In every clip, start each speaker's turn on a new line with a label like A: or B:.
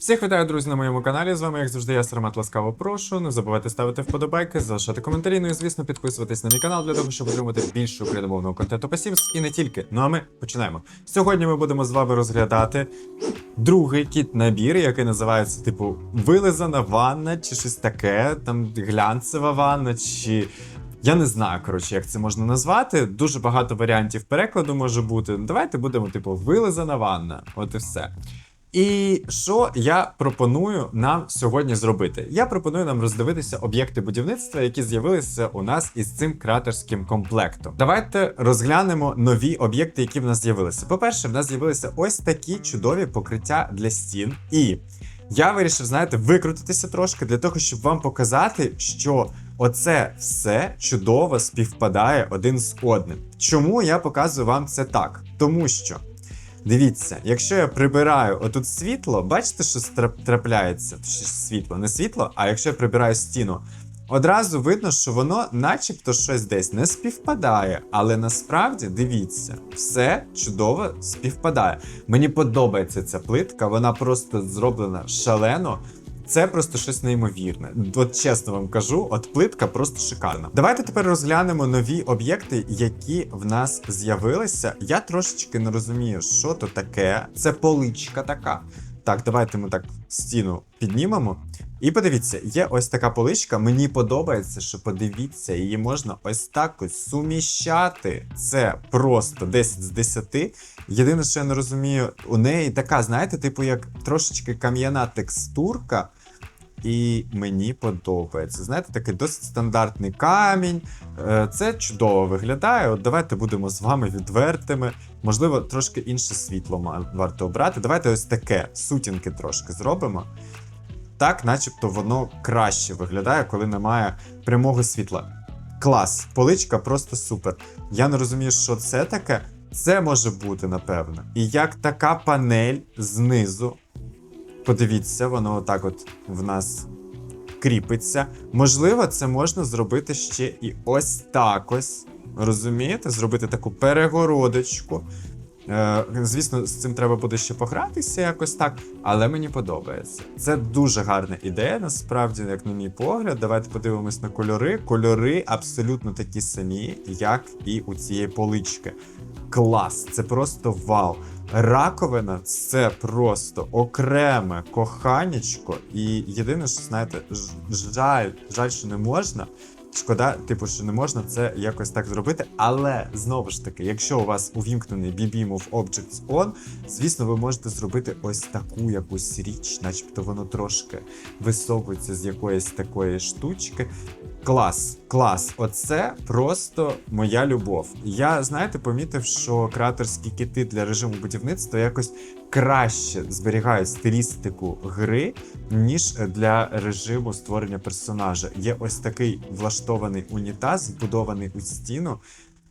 A: Всіх вітаю, друзі, на моєму каналі. З вами, як завжди, я Сармат ласкаво прошу. Не забувайте ставити вподобайки, залишати коментарі, ну і звісно, підписуватись на мій канал для того, щоб отримати більше україномовного контенту по Sims і не тільки. Ну а ми починаємо. Сьогодні ми будемо з вами розглядати другий кіт набір, який називається, типу, вилизана ванна, чи щось таке, там глянцева ванна, чи. Я не знаю, коротше, як це можна назвати. Дуже багато варіантів перекладу може бути. Давайте будемо, типу, вилизана ванна. От і все. І що я пропоную нам сьогодні зробити? Я пропоную нам роздивитися об'єкти будівництва, які з'явилися у нас із цим кратерським комплектом. Давайте розглянемо нові об'єкти, які в нас з'явилися. По-перше, в нас з'явилися ось такі чудові покриття для стін. І я вирішив, знаєте, викрутитися трошки для того, щоб вам показати, що оце все чудово співпадає один з одним. Чому я показую вам це так? Тому що. Дивіться, якщо я прибираю отут світло, бачите, що трапляється? Світло, не світло, а якщо я прибираю стіну, одразу видно, що воно начебто щось десь не співпадає. Але насправді дивіться, все чудово співпадає. Мені подобається ця плитка, вона просто зроблена шалено. Це просто щось неймовірне. От чесно вам кажу, от плитка просто шикарна. Давайте тепер розглянемо нові об'єкти, які в нас з'явилися. Я трошечки не розумію, що то таке. Це поличка така. Так, давайте ми так стіну піднімемо. І подивіться, є ось така поличка. Мені подобається, що подивіться, її можна ось так ось суміщати. Це просто 10 з 10. Єдине, що я не розумію, у неї така, знаєте, типу, як трошечки кам'яна текстурка. І мені подобається. Знаєте, такий досить стандартний камінь. Е, Це чудово виглядає. От давайте будемо з вами відвертими. Можливо, трошки інше світло варто обрати. Давайте ось таке сутінки трошки зробимо. Так, начебто воно краще виглядає, коли немає прямого світла. Клас, поличка просто супер. Я не розумію, що це таке. Це може бути, напевно. І як така панель знизу. Подивіться, воно отак от в нас кріпиться. Можливо, це можна зробити ще і ось так ось. Розумієте? Зробити таку перегородочку. Е, звісно, з цим треба буде ще погратися якось так, але мені подобається. Це дуже гарна ідея, насправді, як на мій погляд. Давайте подивимось на кольори. Кольори абсолютно такі самі, як і у цієї полички. Клас, це просто вау. Раковина це просто окреме коханечко. І єдине, що знаєте, жаль, жаль, що не можна. Шкода, типу, що не можна це якось так зробити. Але знову ж таки, якщо у вас увімкнений BB Move Objects On, звісно, ви можете зробити ось таку якусь річ, начебто воно трошки висовується з якоїсь такої штучки. Клас, клас. Оце просто моя любов. Я, знаєте, помітив, що кратерські кити для режиму будівництва якось краще зберігають стилістику гри, ніж для режиму створення персонажа. Є ось такий влаштований унітаз, вбудований у стіну.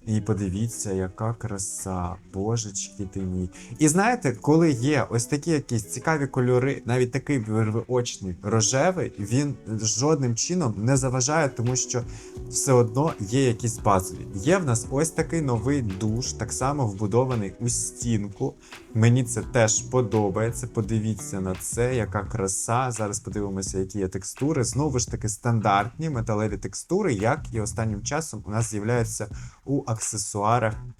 A: І подивіться, яка краса, божечки ти мій. І знаєте, коли є ось такі якісь цікаві кольори, навіть такий очний рожевий, він жодним чином не заважає, тому що все одно є якісь базові. Є в нас ось такий новий душ, так само вбудований у стінку. Мені це теж подобається. Подивіться на це, яка краса. Зараз подивимося, які є текстури. Знову ж таки, стандартні металеві текстури, як і останнім часом у нас з'являються у аксесуарах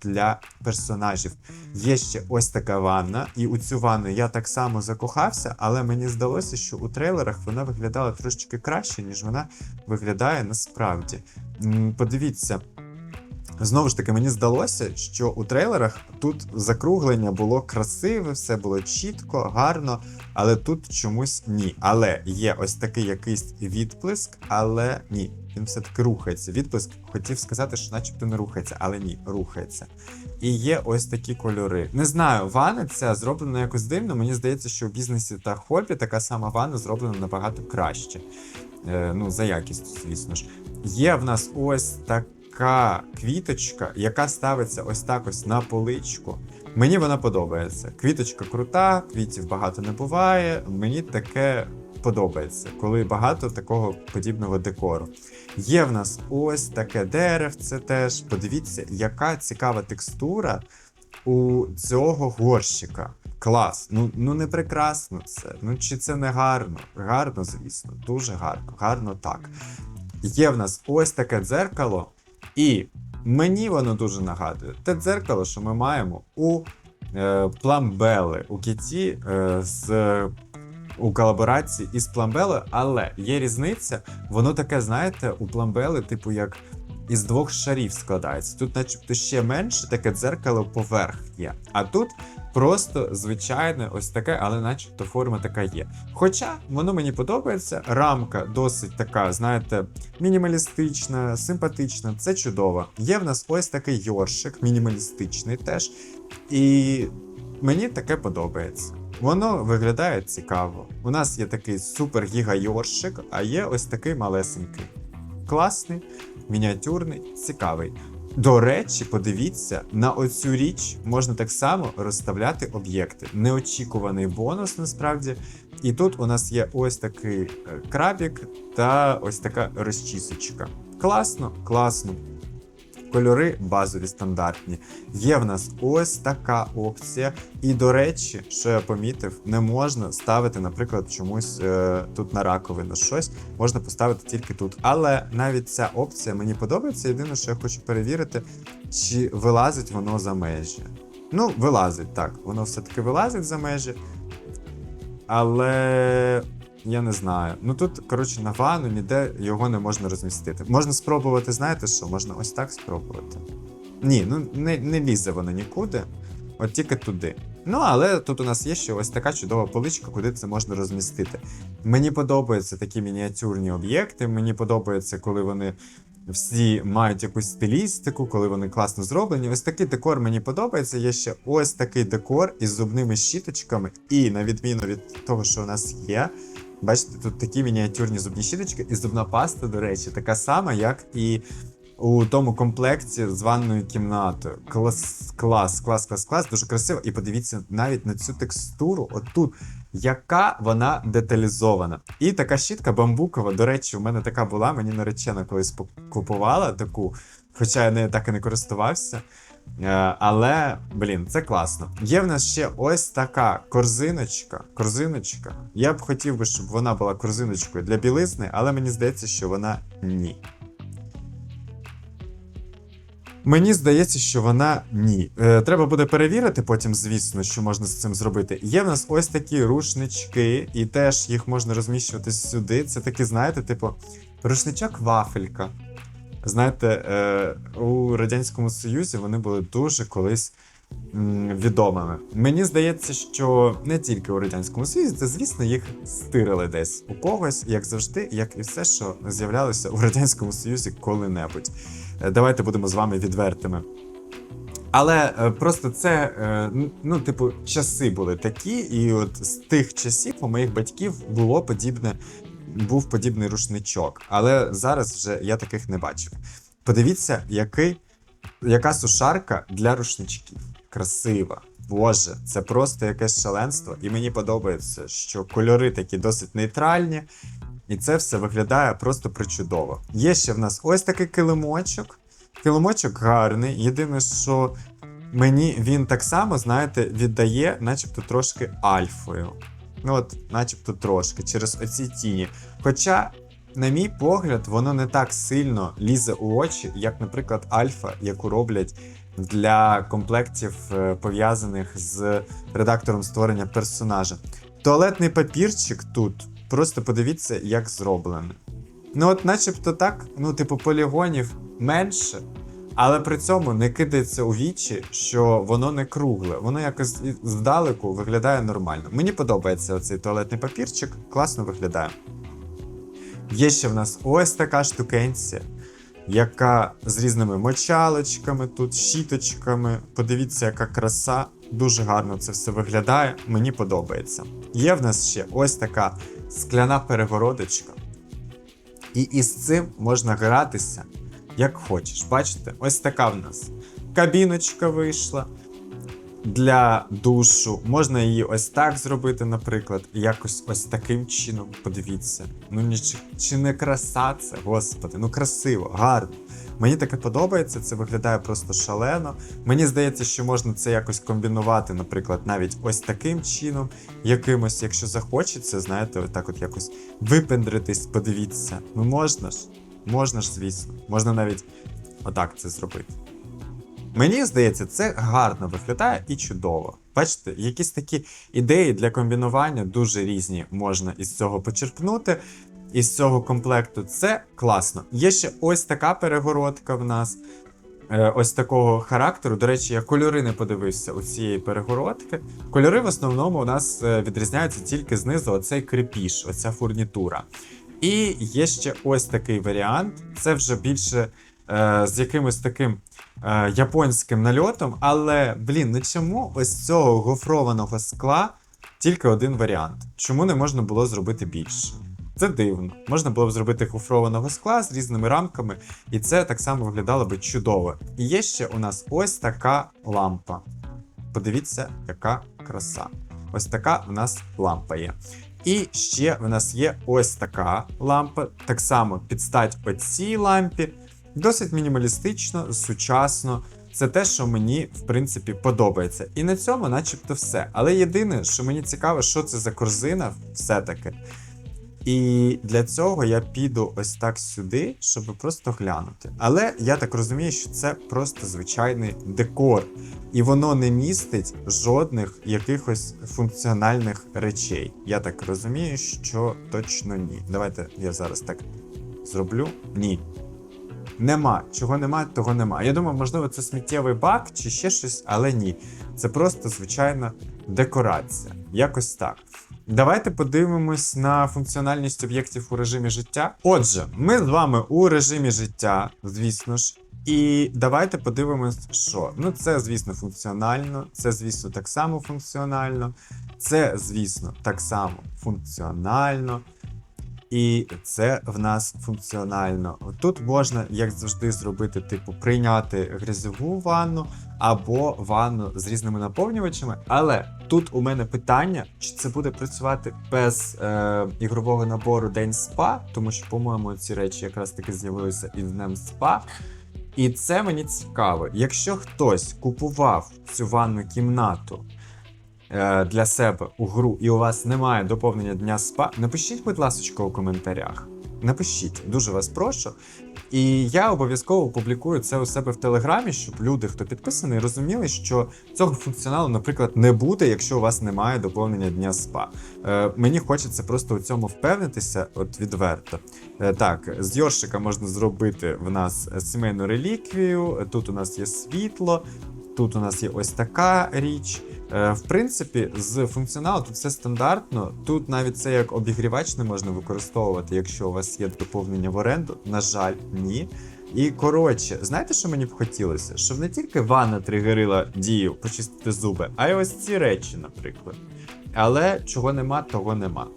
A: для персонажів. Є ще ось така ванна, і у цю ванну я так само закохався, але мені здалося, що у трейлерах вона виглядала трошечки краще, ніж вона виглядає насправді. Подивіться. Знову ж таки, мені здалося, що у трейлерах тут закруглення було красиве, все було чітко, гарно, але тут чомусь ні. Але є ось такий якийсь відблиск, але ні, він все-таки рухається. Відблиск хотів сказати, що начебто не рухається, але ні, рухається. І є ось такі кольори. Не знаю, ванна ця зроблена якось дивно. Мені здається, що у бізнесі та хобі така сама ванна зроблена набагато краще. Е, ну, за якістю, звісно ж. Є в нас ось така квіточка, яка ставиться ось так ось на поличку. Мені вона подобається. Квіточка крута, квітів багато не буває. Мені таке подобається, коли багато такого подібного декору. Є в нас ось таке деревце теж. Подивіться, яка цікава текстура у цього горщика. клас. Ну, ну не прекрасно це. Ну чи це не гарно? Гарно, звісно, дуже гарно. Гарно так. Є в нас ось таке дзеркало, і мені воно дуже нагадує те дзеркало, що ми маємо у е, Пламбели, у кіті е, з. У колаборації із Пламбелою, але є різниця, воно таке, знаєте, у Пламбели, типу, як із двох шарів складається. Тут, начебто, ще менше таке дзеркало поверх є. А тут просто звичайне ось таке, але начебто форма така є. Хоча воно мені подобається, рамка досить така, знаєте, мінімалістична, симпатична, це чудово. Є в нас ось такий йоршик, мінімалістичний теж. І мені таке подобається. Воно виглядає цікаво. У нас є такий супер гіга йоршик, а є ось такий малесенький. Класний, мініатюрний, цікавий. До речі, подивіться, на оцю річ можна так само розставляти об'єкти. Неочікуваний бонус насправді. І тут у нас є ось такий е, крабік та ось така розчісочка. Класно, класно. Кольори базові стандартні. Є в нас ось така опція. І, до речі, що я помітив, не можна ставити, наприклад, чомусь е, тут на раковину щось, можна поставити тільки тут. Але навіть ця опція мені подобається. Єдине, що я хочу перевірити, чи вилазить воно за межі. Ну, вилазить, так. Воно все-таки вилазить за межі. Але я не знаю. Ну тут, коротше, на ванну ніде його не можна розмістити. Можна спробувати, знаєте що? Можна ось так спробувати. Ні, ну не, не лізе воно нікуди, от тільки туди. Ну, але тут у нас є ще ось така чудова поличка, куди це можна розмістити. Мені подобаються такі мініатюрні об'єкти. Мені подобається, коли вони всі мають якусь стилістику, коли вони класно зроблені. Ось такий декор мені подобається. Є ще ось такий декор із зубними щіточками, і на відміну від того, що у нас є. Бачите, тут такі мініатюрні зубні щіточки, і зубна паста, до речі, така сама, як і у тому комплекті з ванною кімнатою. Клас, клас, клас, клас, клас, дуже красиво. І подивіться навіть на цю текстуру, отут, яка вона деталізована. І така щітка бамбукова. До речі, у мене така була, мені наречена колись купувала таку, хоча я нею так і не користувався. Е, Але, блін, це класно. Є в нас ще ось така корзиночка. Корзиночка. Я б хотів би, щоб вона була корзиночкою для білизни, але мені здається, що вона ні. Мені здається, що вона ні. Е, треба буде перевірити потім, звісно, що можна з цим зробити. Є в нас ось такі рушнички, і теж їх можна розміщувати сюди. Це такі, знаєте, типу, рушничок вафелька. Знаєте, е, у Радянському Союзі вони були дуже колись відомими. Мені здається, що не тільки у Радянському Союзі, це, звісно, їх стирили десь у когось, як завжди, як і все, що з'являлося у Радянському Союзі коли-небудь. Е, Давайте будемо з вами відвертими. Але е, просто це, ну, типу, часи були такі, і от з тих часів у моїх батьків було подібне, був подібний рушничок. Але зараз вже я таких не бачив. Подивіться, який, яка сушарка для рушничків. Красива. Боже, це просто якесь шаленство. І мені подобається, що кольори такі досить нейтральні. І це все виглядає просто причудово. Є ще в нас ось такий килимочок. Килимочок гарний. Єдине, що мені він так само, знаєте, віддає, начебто трошки альфою. Ну от, начебто трошки, через оці тіні. Хоча, на мій погляд, воно не так сильно лізе у очі, як, наприклад, альфа, яку роблять для комплектів, е, пов'язаних з редактором створення персонажа. Туалетний папірчик тут. Просто подивіться, як зроблений. Ну, от, начебто так, ну, типу, полігонів менше, але при цьому не кидається у вічі, що воно не кругле, воно якось здалеку виглядає нормально. Мені подобається оцей туалетний папірчик, класно виглядає. Є ще в нас ось така штукенція, яка з різними мочалочками, тут щіточками. Подивіться, яка краса. Дуже гарно це все виглядає. Мені подобається. Є в нас ще ось така скляна перегородочка. І із цим можна гратися як хочеш. Бачите, ось така в нас кабіночка вийшла для душу. Можна її ось так зробити, наприклад, і якось ось таким чином. Подивіться. Ну ні, чи, чи не краса це, господи, ну красиво, гарно. Мені таке подобається, це виглядає просто шалено. Мені здається, що можна це якось комбінувати, наприклад, навіть ось таким чином, якимось, якщо захочеться, знаєте, отак от якось випендритись, подивіться. Ну можна ж, можна ж, звісно, можна навіть отак це зробити. Мені здається, це гарно виглядає і чудово. Бачите, якісь такі ідеї для комбінування дуже різні можна із цього почерпнути. Із цього комплекту це класно. Є ще ось така перегородка в нас. е, Ось такого характеру. До речі, я кольори не подивився у цієї перегородки. Кольори в основному у нас е, відрізняються тільки знизу оцей крепіш, оця фурнітура. І є ще ось такий варіант. Це вже більше е, з якимось таким е, японським нальотом. Але, блін, ну чому ось цього гофрованого скла тільки один варіант? Чому не можна було зробити більше? Це дивно. Можна було б зробити гофрованого скла з різними рамками, і це так само виглядало би чудово. І є ще у нас ось така лампа. Подивіться, яка краса. Ось така в нас лампа є. І ще в нас є ось така лампа, так само підстать оцій лампі. Досить мінімалістично, сучасно. Це те, що мені в принципі подобається. І на цьому, начебто, все. Але єдине, що мені цікаво, що це за корзина, все-таки. І для цього я піду ось так сюди, щоб просто глянути. Але я так розумію, що це просто звичайний декор, і воно не містить жодних якихось функціональних речей. Я так розумію, що точно ні. Давайте я зараз так зроблю. Ні. Нема. Чого нема, того нема. Я думаю, можливо, це сміттєвий бак чи ще щось, але ні. Це просто звичайна декорація. Якось так. Давайте подивимось на функціональність об'єктів у режимі життя. Отже, ми з вами у режимі життя, звісно ж. І давайте подивимось, що. Ну, це, звісно, функціонально, це, звісно, так само функціонально, це, звісно, так само функціонально. І це в нас функціонально. Тут можна, як завжди, зробити, типу, прийняти грязьову ванну або ванну з різними наповнювачами. Але тут у мене питання, чи це буде працювати без е, ігрового набору День спа, тому що, по-моєму, ці речі якраз таки з'явилися із Днем спа. І це мені цікаво. Якщо хтось купував цю ванну кімнату е, для себе у гру, і у вас немає доповнення дня спа, напишіть, будь ласка, у коментарях. Напишіть, дуже вас прошу. І я обов'язково публікую це у себе в телеграмі, щоб люди, хто підписаний, розуміли, що цього функціоналу, наприклад, не буде, якщо у вас немає доповнення дня спа. Е, мені хочеться просто у цьому впевнитися, от відверто. Е, так, з Йоршика можна зробити в нас сімейну реліквію. Тут у нас є світло, тут у нас є ось така річ. Е, В принципі, з функціоналу тут все стандартно. Тут навіть це як обігрівач не можна використовувати, якщо у вас є доповнення в оренду. На жаль, ні. І коротше, знаєте, що мені б хотілося? Щоб не тільки ванна тригерила дію почистити зуби, а й ось ці речі, наприклад. Але чого нема, того нема.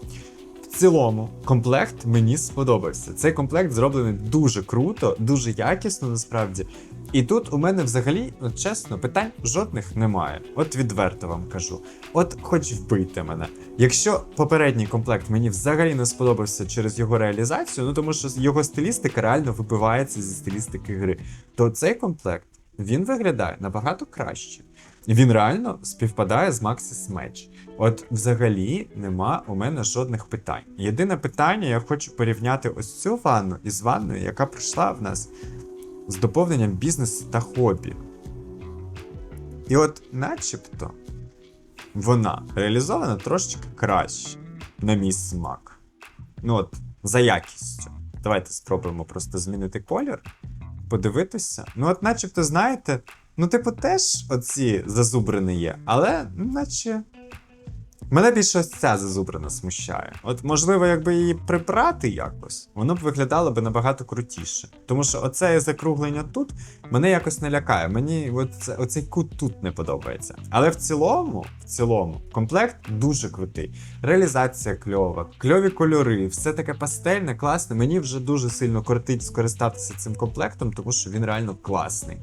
A: В цілому, комплект мені сподобався. Цей комплект зроблений дуже круто, дуже якісно насправді. І тут у мене взагалі, от чесно, питань жодних немає. От відверто вам кажу. От хоч вбийте мене. Якщо попередній комплект мені взагалі не сподобався через його реалізацію, ну тому що його стилістика реально вибивається зі стилістики гри, то цей комплект він виглядає набагато краще. Він реально співпадає з Maxis Match. От взагалі нема у мене жодних питань. Єдине питання, я хочу порівняти ось цю ванну із ванною, яка прийшла в нас з доповненням бізнесу та хобі. І от, начебто, вона реалізована трошечки краще, на мій смак. Ну от, за якістю. Давайте спробуємо просто змінити колір, подивитися. Ну, от, начебто, знаєте, ну, типу, теж оці зазубрини є, але, наче. Мене більше ось ця зазубрина смущає. От, можливо, якби її прибрати якось, воно б виглядало би набагато крутіше. Тому що оце закруглення тут мене якось не лякає. Мені оце, оцей кут тут не подобається. Але в цілому, в цілому, комплект дуже крутий. Реалізація кльова, кльові кольори, все таке пастельне, класне. Мені вже дуже сильно кортить скористатися цим комплектом, тому що він реально класний.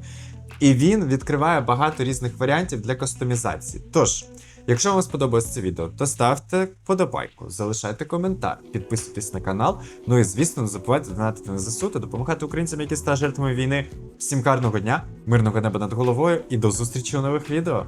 A: І він відкриває багато різних варіантів для кастомізації. Тож. Якщо вам сподобалось це відео, то ставте вподобайку, залишайте коментар, підписуйтесь на канал. Ну і звісно, не забувайте донатити на ЗСУ та допомагати українцям, які стали жертвами війни. Всім гарного дня, мирного неба над головою і до зустрічі у нових відео.